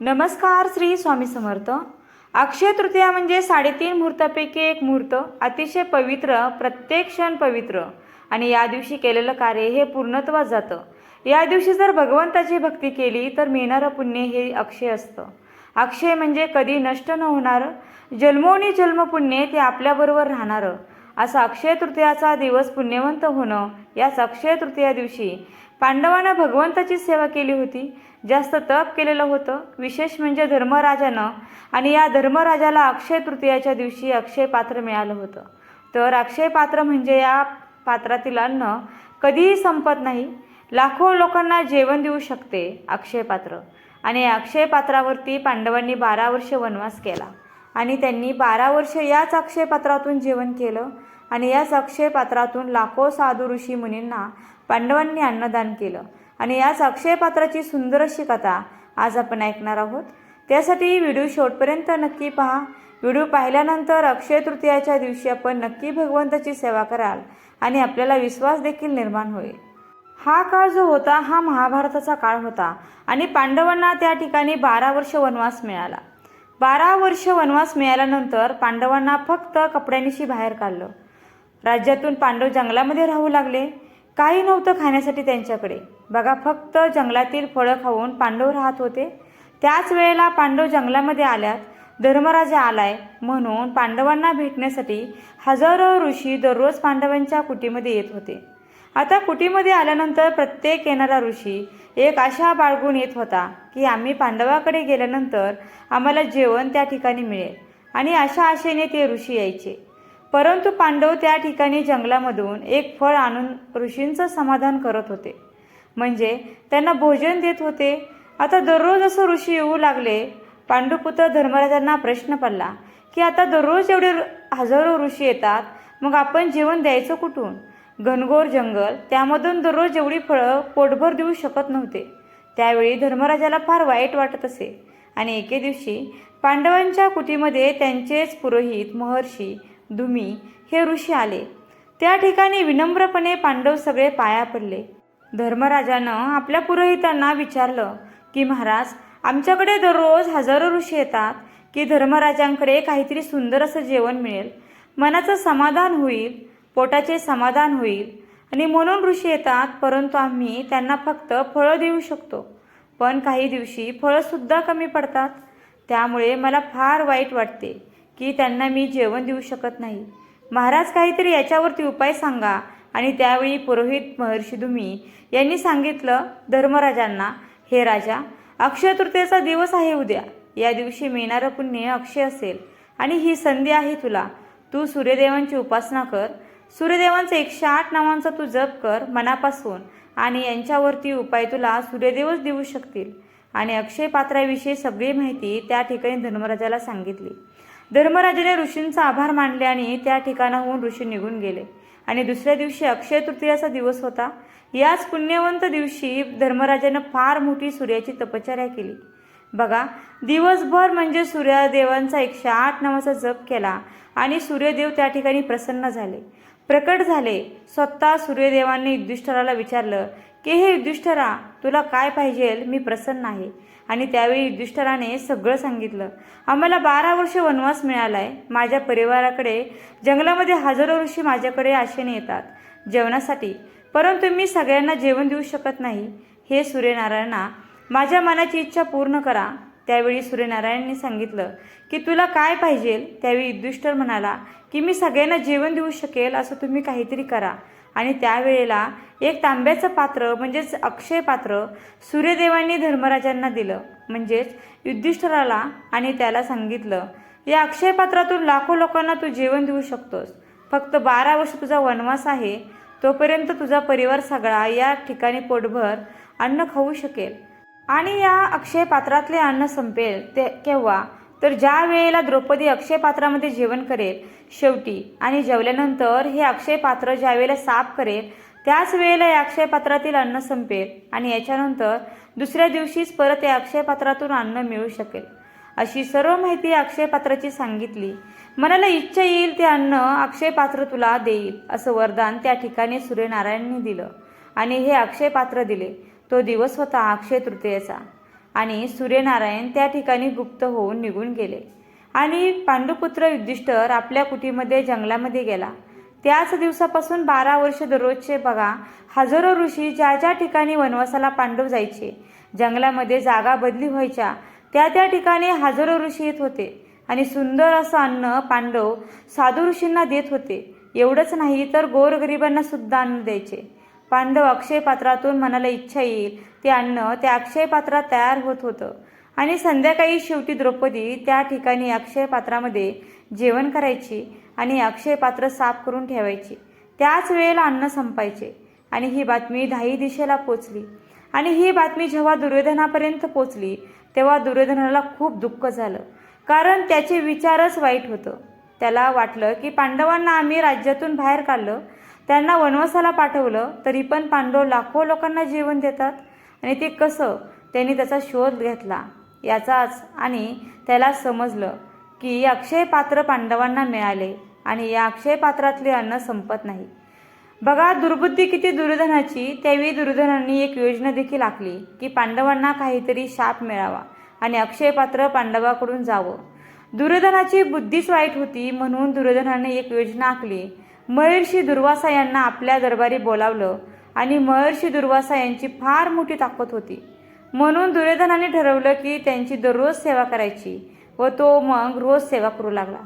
नमस्कार श्री स्वामी समर्थ. अक्षय तृतीया म्हणजे साडेतीन मुहूर्तापैकी एक मुहूर्त. अतिशय पवित्र प्रत्येक क्षण पवित्र. आणि या दिवशी केलेलं कार्य हे पूर्णत्वात जातं. या दिवशी जर भगवंताची भक्ती केली तर मिळणारं पुण्य हे अक्षय असतं. अक्षय म्हणजे कधी नष्ट न होणारं जन्मोनी जन्मपुण्य ते आपल्याबरोबर राहणारं. असा अक्षय तृतीयाचा दिवस पुण्यवंत होणं याच अक्षय तृतीया दिवशी पांडवानं भगवंताची सेवा केली होती. जास्त तप केलेलं होतं. विशेष म्हणजे धर्मराजानं आणि या धर्मराजाला अक्षय तृतीयाच्या दिवशी अक्षय पात्र मिळालं होतं. तर अक्षय पात्र म्हणजे या पात्रातील अन्न कधीही संपत नाही. लाखो लोकांना जेवण देऊ शकते अक्षय पात्र. आणि या अक्षय पात्रावरती पांडवांनी बारा वर्ष वनवास केला. आणि त्यांनी बारा वर्ष याच अक्षय पात्रातून जेवण केलं. आणि याच अक्षय पात्रातून लाखो साधू ऋषी मुनींना पांडवांनी अन्नदान केलं. आणि याच अक्षयपात्राची सुंदर अशी कथा आज आपण ऐकणार आहोत. त्यासाठी व्हिडिओ शेवटपर्यंत नक्की पहा. व्हिडिओ पाहिल्यानंतर अक्षय तृतीयाच्या दिवशी आपण नक्की भगवंताची सेवा कराल आणि आपल्याला विश्वास देखील निर्माण होईल. हा काळ जो होता हा महाभारताचा काळ होता आणि पांडवांना त्या ठिकाणी बारा वर्ष वनवास मिळाला. बारा वर्ष वनवास मिळाल्यानंतर पांडवांना फक्त कपड्यांनीशी बाहेर काढलं. राज्यातून पांडव जंगलामध्ये राहू लागले. काही नव्हतं खाण्यासाठी त्यांच्याकडे. बघा फक्त जंगलातील फळं खाऊन पांडव राहत होते. त्याच वेळेला पांडव जंगलामध्ये आल्यात. धर्मराजा आलाय म्हणून पांडवांना भेटण्यासाठी हजारो ऋषी दररोज पांडवांच्या कुटीमध्ये येत होते. आता कुटीमध्ये आल्यानंतर प्रत्येक येणारा ऋषी एक आशा बाळगून येत होता की आम्ही पांडवाकडे गेल्यानंतर आम्हाला जेवण त्या ठिकाणी मिळेल. आणि अशा आशेने ते ऋषी यायचे. परंतु पांडव त्या ठिकाणी जंगलामधून एक फळ आणून ऋषींचं समाधान करत होते. म्हणजे त्यांना भोजन देत होते. आता दररोज असं ऋषी येऊ लागले. पांडुपुत्र धर्मराजांना प्रश्न पडला की आता दररोज एवढे हजारो ऋषी येतात. मग आपण जेवण द्यायचं कुठून? घनघोर जंगल त्यामधून दररोज एवढी फळं पोटभर देऊ शकत नव्हते. त्यावेळी धर्मराजाला फार वाईट वाटत असे. आणि एके दिवशी पांडवांच्या कुटीमध्ये त्यांचेच पुरोहित महर्षी दुमी हे ऋषी आले. त्या ठिकाणी विनम्रपणे पांडव सगळे पाया पडले. धर्मराजानं आपल्या पुरोहितांना विचारलं की महाराज आमच्याकडे दररोज हजारो ऋषी येतात की धर्मराजांकडे काहीतरी सुंदर असं जेवण मिळेल. मनाचं समाधान होईल पोटाचे समाधान होईल. आणि म्हणून ऋषी येतात परंतु आम्ही त्यांना फक्त फळं देऊ शकतो. पण काही दिवशी फळंसुद्धा कमी पडतात. त्यामुळे मला फार वाईट वाटते. की त्यांना मी जेवण देऊ शकत नाही. महाराज काहीतरी याच्यावरती उपाय सांगा. आणि त्यावेळी पुरोहित महर्षी दुमी यांनी सांगितलं धर्मराजांना हे राजा अक्षय तृतीयेचा दिवस आहे उद्या. या दिवशी मिळणारं पुण्य अक्षय असेल. आणि ही संधी आहे तुला. तू सूर्यदेवांची उपासना कर. सूर्यदेवांचा एकशे आठ नावांचा तू जप कर मनापासून. आणि यांच्यावरती उपाय तुला सूर्यदेवच देऊ शकतील. आणि अक्षय पात्राविषयी सगळी माहिती त्या ठिकाणी धर्मराजाला सांगितली. धर्मराजाने ऋषींचा आभार मानले आणि त्या ठिकाणाहून ऋषी निघून गेले. आणि दुसऱ्या दिवशी अक्षय तृतीयाचा दिवस होता. याच पुण्यवंत दिवशी धर्मराजानं फार मोठी सूर्याची तपश्चर्या केली. बघा दिवसभर म्हणजे सूर्यदेवांचा एकशे आठ नावाचा जप केला आणि सूर्यदेव त्या ठिकाणी प्रसन्न झाले. प्रकट झाले. स्वतः सूर्यदेवांनी युधिष्ठराला विचारलं की हे युधिष्ठरा तुला काय पाहिजे मी प्रसन्न आहे. आणि त्यावेळी युधिष्ठराने सगळं सांगितलं. आम्हाला बारा वर्ष वनवास मिळाला आहे माझ्या परिवाराकडे जंगलामध्ये हजारो ऋषी माझ्याकडे आशेने येतात जेवणासाठी. परंतु मी सगळ्यांना जेवण देऊ शकत नाही. हे सूर्यनारायणा माझ्या मनाची इच्छा पूर्ण करा. त्यावेळी सूर्यनारायणने सांगितलं की तुला काय पाहिजे? त्यावेळी युधिष्ठर म्हणाला की मी सगळ्यांना जेवण देऊ शकेल असं तुम्ही काहीतरी करा. आणि त्यावेळेला एक तांब्याचं पात्र म्हणजेच अक्षय पात्र सूर्यदेवांनी धर्मराजांना दिलं. म्हणजेच युधिष्ठराला आणि त्याला सांगितलं या अक्षय पात्रातून लाखो लोकांना तू जेवण देऊ शकतोस. फक्त बारा वर्ष तुझा वनवास आहे. तोपर्यंत तुझा परिवार सगळा या ठिकाणी पोटभर अन्न खाऊ शकेल. आणि या अक्षय पात्रातले अन्न संपेल ते केव्हा? तर ज्या वेळेला द्रौपदी अक्षय पात्रामध्ये जेवण करेल शेवटी आणि जेवल्यानंतर हे अक्षय पात्र ज्या वेळेला साफ करेल त्याच वेळेला या अक्षय पात्रातील अन्न संपेल आणि याच्यानंतर दुसऱ्या दिवशीच परत या अक्षय पात्रातून अन्न मिळू शकेल. अशी सर्व माहिती अक्षय पात्राची सांगितली. मनाला इच्छा येईल ते अन्न अक्षय पात्र तुला देईल असं वरदान त्या ठिकाणी सूर्यनारायणने दिलं आणि हे अक्षय पात्र दिले. तो दिवस होता अक्षय तृतीयेचा. आणि सूर्यनारायण त्या ठिकाणी गुप्त होऊन निघून गेले. आणि पांडुपुत्र युधिष्ठर आपल्या कुटीमध्ये जंगलामध्ये गेला. त्याच दिवसापासून बारा वर्ष दररोजचे बघा हजारो ऋषी ज्या ज्या ठिकाणी वनवासाला पांडव जायचे जंगलामध्ये जागा बदली व्हायच्या त्या त्या ठिकाणी हजारो ऋषी येत होते. आणि सुंदर असं अन्न पांडव साधू ऋषींना देत होते. एवढंच नाही तर गोरगरिबांना सुद्धा अन्न द्यायचे. पांडव अक्षय पात्रातून मनाला इच्छा येईल. ते अन्न त्या अक्षय पात्रात तयार होत होतं. आणि संध्याकाळी शेवटी द्रौपदी त्या ठिकाणी अक्षय पात्रामध्ये जेवण करायची आणि अक्षय पात्र साफ करून ठेवायची. त्याच वेळेला अन्न संपायचे आणि ही बातमी धाई दिशेला पोचली. आणि ही बातमी जेव्हा दुर्योधनापर्यंत पोचली तेव्हा दुर्योधनाला खूप दुःख झालं. कारण त्याचे विचारच वाईट होतं. त्याला वाटलं की पांडवांना आम्ही राज्यातून बाहेर काढलं त्यांना वनवासाला पाठवलं तरी पण पांडव लाखो लोकांना जेवण देतात आणि ते कसं त्यांनी त्याचा शोध घेतला याचाच आणि त्याला समजलं की अक्षय पात्र पांडवांना मिळाले आणि या अक्षय पात्रातले अन्न संपत नाही. बघा दुर्बुद्धी किती दुर्योधनाची त्यावेळी दुर्योधनांनी एक योजना देखील आखली की पांडवांना काहीतरी शाप मिळावा आणि अक्षय पात्र पांडवाकडून जावं. दुर्योधनाची बुद्धीच वाईट होती म्हणून दुर्धनाने एक योजना आखली महर्षी दुर्वासा यांना आपल्या दरबारी बोलावलं आणि महर्षी दुर्वासा यांची फार मोठी ताकद होती. म्हणून दुर्योधनाने ठरवलं की त्यांची दररोज सेवा करायची व तो मग रोज सेवा करू लागला.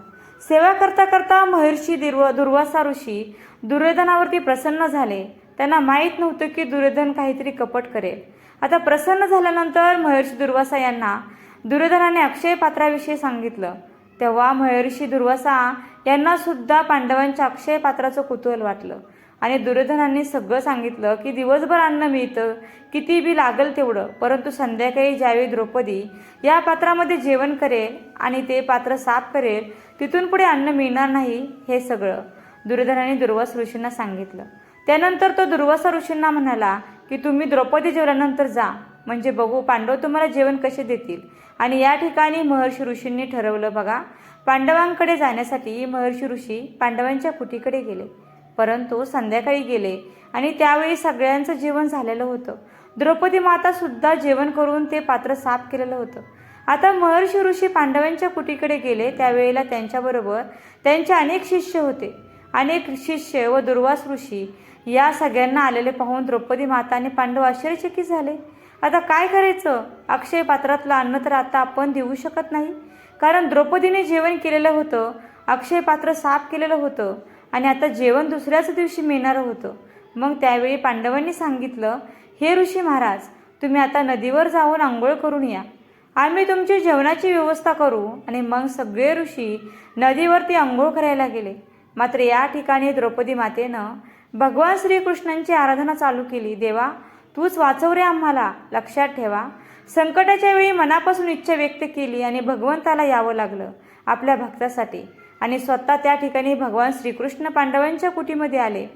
सेवा करता करता महर्षी दुर्व दुर्वासा ऋषी दुर्योधनावरती प्रसन्न झाले. त्यांना माहीत नव्हतं की दुर्योधन काहीतरी कपट करेल. आता प्रसन्न झाल्यानंतर महर्षी दुर्वासा यांना दुर्योधनाने अक्षय पात्राविषयी सांगितलं. तेव्हा महर्षी दुर्वासा यांना सुद्धा पांडवांच्या अक्षय पात्राचं कुतूहल वाटलं. आणि दुर्योधनांनी सगळं सांगितलं की दिवसभर अन्न मिळतं किती बी लागल तेवढं परंतु संध्याकाळी ज्यावेळी द्रौपदी या पात्रामध्ये जेवण करेल आणि ते पात्र साफ करेल तिथून पुढे अन्न मिळणार नाही हे सगळं दुर्योधनाने दुर्वास ऋषींना सांगितलं. त्यानंतर तो दुर्वासा ऋषींना म्हणाला की तुम्ही द्रौपदी जेवल्यानंतर जा म्हणजे बघू पांडव तुम्हाला जेवण कसे देतील? आणि या ठिकाणी महर्षी ऋषींनी ठरवलं बघा पांडवांकडे जाण्यासाठी महर्षी ऋषी पांडवांच्या कुटीकडे गेले. परंतु संध्याकाळी गेले आणि त्यावेळी सगळ्यांचं जेवण झालेलं होतं. द्रौपदी माता सुद्धा जेवण करून ते पात्र साफ केलेलं होतं. आता महर्षी ऋषी पांडवांच्या कुटीकडे गेले त्यावेळेला त्यांच्याबरोबर त्यांचे अनेक शिष्य होते. अनेक शिष्य व दुर्वास ऋषी या सगळ्यांना आलेले पाहून द्रौपदी माता आणि पांडव आश्चर्यचकित झाले. आता काय करायचं? अक्षय पात्रातलं अन्न तर आता आपण देऊ शकत नाही. कारण द्रौपदीने जेवण केलेलं होतं अक्षय पात्र साफ केलेलं होतं आणि आता जेवण दुसऱ्याच दिवशी मिळणारं होतं. मग त्यावेळी पांडवांनी सांगितलं हे ऋषी महाराज तुम्ही आता नदीवर जाऊन आंघोळ करून या. आम्ही तुमची जेवणाची व्यवस्था करू. आणि मग सगळे ऋषी नदीवरती आंघोळ करायला गेले. मात्र या ठिकाणी द्रौपदी मातेनं भगवान श्रीकृष्णांची आराधना चालू केली. देवा तूच वाचव रे आम्हाला. लक्षात ठेवा. संकटाच्या वेळी मनापासून इच्छा व्यक्त केली आणि भगवंताला यावं लागलं आपल्या भक्तासाठी. आणि स्वतः त्या ठिकाणी भगवान श्रीकृष्ण पांडवांच्या कुटीमध्ये आले.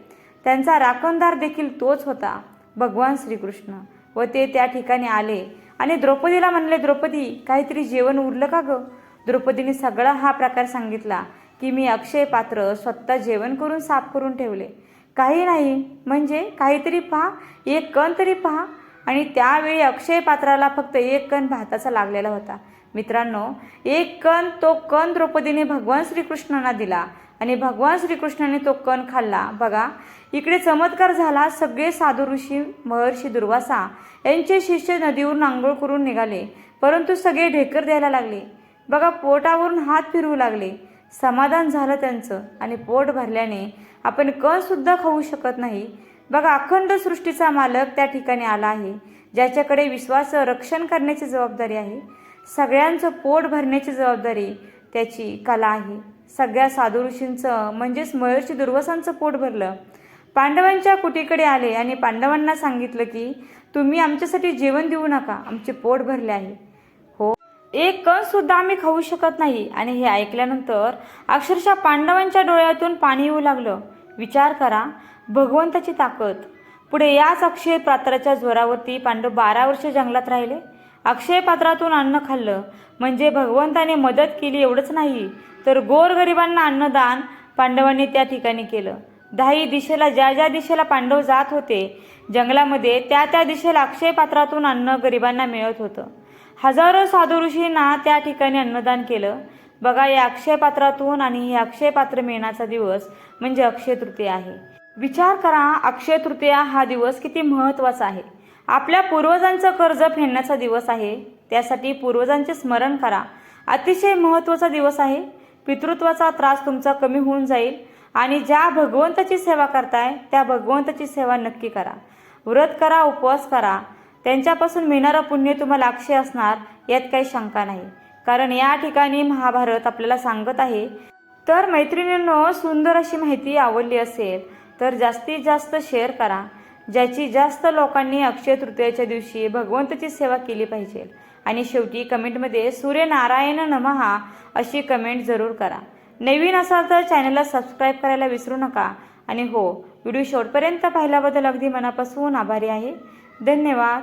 त्यांचा राखणदार देखील तोच होता भगवान श्रीकृष्ण. व ते त्या ठिकाणी आले आणि द्रौपदीला म्हणले द्रौपदी काहीतरी जेवण उरलं का गं? द्रौपदीने सगळा हा प्रकार सांगितला की मी अक्षय पात्र स्वतः जेवण करून साफ करून ठेवले. काही नाही. म्हणजे काहीतरी पहा एक कण तरी पहा. आणि त्यावेळी अक्षय पात्राला फक्त एक कण भाताचा लागलेला होता. मित्रांनो एक कण तो कण द्रौपदीने भगवान श्रीकृष्णांना दिला. आणि भगवान श्रीकृष्णाने तो कण खाल्ला. बघा इकडे चमत्कार झाला. सगळे साधू ऋषी महर्षी दुर्वासा यांचे शिष्य नदीवरून आंघोळ करून निघाले. परंतु सगळे ढेकर द्यायला लागले. बघा पोटावरून हात फिरवू लागले. समाधान झालं त्यांचं आणि पोट भरल्याने आपण कणसुद्धा खाऊ शकत नाही. बघा अखंड सृष्टीचा मालक त्या ठिकाणी आला आहे ज्याच्याकडे विश्वास रक्षण करण्याची जबाबदारी आहे. सगळ्यांचं पोट भरण्याची जबाबदारी त्याची कला आहे. सगळ्या साधू ऋषींचं म्हणजेच मयूरची दुर्वसांचं पोट भरलं. पांडवांच्या कुटीकडे आले आणि पांडवांना सांगितलं की तुम्ही आमच्यासाठी जेवण देऊ नका आमचे पोट भरले आहे. एक कण सुद्धा आम्ही खाऊ शकत नाही. आणि हे ऐकल्यानंतर अक्षरशः पांडवांच्या डोळ्यातून पाणी येऊ लागलं. विचार करा भगवंताची ताकद. पुढे याच अक्षय पात्राच्या जोरावरती पांडव बारा वर्ष जंगलात राहिले. अक्षय पात्रातून अन्न खाल्लं. म्हणजे भगवंताने मदत केली एवढंच नाही तर गोरगरिबांना अन्नदान पांडवांनी त्या ठिकाणी केलं. दहाही दिशेला ज्या ज्या दिशेला पांडव जात होते जंगलामध्ये त्या त्या दिशेला अक्षय पात्रातून अन्न गरिबांना मिळत होतं. हजारो साधू ऋषींना त्या ठिकाणी अन्नदान केलं. बघा या अक्षय पात्रातून आणि हे अक्षय पात्र मिळण्याचा दिवस म्हणजे अक्षय तृतीया आहे. विचार करा अक्षय तृतीया हा दिवस किती महत्त्वाचा आहे. आपल्या पूर्वजांचं कर्ज फेडण्याचा दिवस आहे. त्यासाठी पूर्वजांचे स्मरण करा. अतिशय महत्त्वाचा दिवस आहे. पितृत्वाचा त्रास तुमचा कमी होऊन जाईल आणि ज्या भगवंताची सेवा करताय त्या भगवंताची सेवा नक्की करा. व्रत करा उपवास करा. त्यांच्यापासून मिळणारं पुण्य तुम्हाला अक्षय असणार यात काही शंका नाही. कारण या ठिकाणी महाभारत आपल्याला सांगत आहे तर मैत्रिणींनो सुंदर अशी माहिती आवडली असेल तर जास्तीत जास्त शेअर करा ज्याची जास्त लोकांनी अक्षय तृतीयाच्या दिवशी भगवंताची सेवा केली पाहिजे. आणि शेवटी कमेंटमध्ये सूर्यनारायण नमहा अशी कमेंट जरूर करा. नवीन असाल तर चॅनलला सबस्क्राईब करायला विसरू नका. आणि हो व्हिडिओ शेवटपर्यंत पाहिल्याबद्दल अगदी मनापासून आभारी आहे. धन्यवाद.